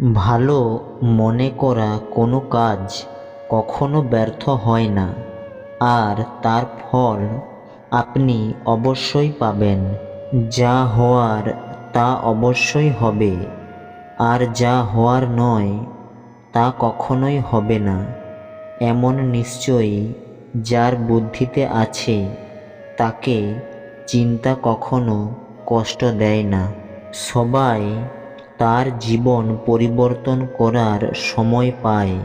ভালো মনে করা কোনো কাজ কখনো ব্যর্থ হয় না। আর তার ফল আপনি অবশ্যই পাবেন। যা হওয়ার তা অবশ্যই হবে। আর যা হওয়ার নয়, তা কখনোই হবে না। এমন নিশ্চয়ই যার বুদ্ধিতে আছে, তাকে চিন্তা কখনো কষ্ট দেয় না। সবাই তার জীবন পরিবর্তন করার সময় পায়।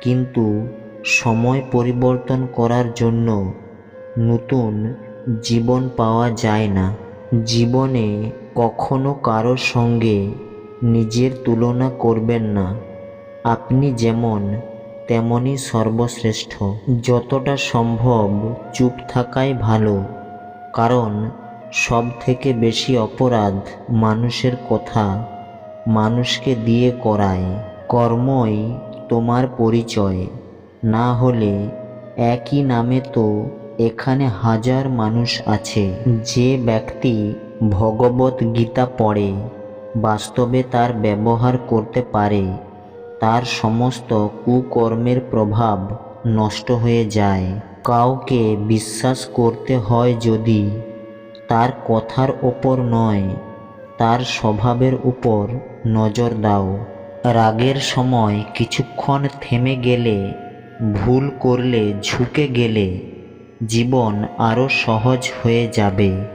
কিন্তু সময় পরিবর্তন করার জন্য নতুন জীবন পাওয়া যায় না। জীবনে কখনো কারোর সঙ্গে নিজের তুলনা করবেন না। আপনি যেমন, তেমনই সর্বশ্রেষ্ঠ। যতটা সম্ভব চুপ থাকাই ভালো, কারণ সব থেকে বেশি অপরাধ মানুষের কথা। মানুষকে দিয়ে করায়। কর্মই তোমার পরিচয়। না হলে একই নামে তো এখানে হাজার মানুষ আছে। যে ব্যক্তি ভগবত গীতা পড়ে, বাস্তবে তার ব্যবহার করতে পারে, তার সমস্ত কুকর্মের প্রভাব নষ্ট হয়ে যায়। কাউকে বিশ্বাস করতে হয় যদি তার কথার ওপর নয় তার স্বভাবের উপর নজর দাও। রাগের সময় কিছুক্ষণ থেমে গেলে, ভুল করলে ঝুঁকে গেলে জীবন আরও সহজ হয়ে যাবে।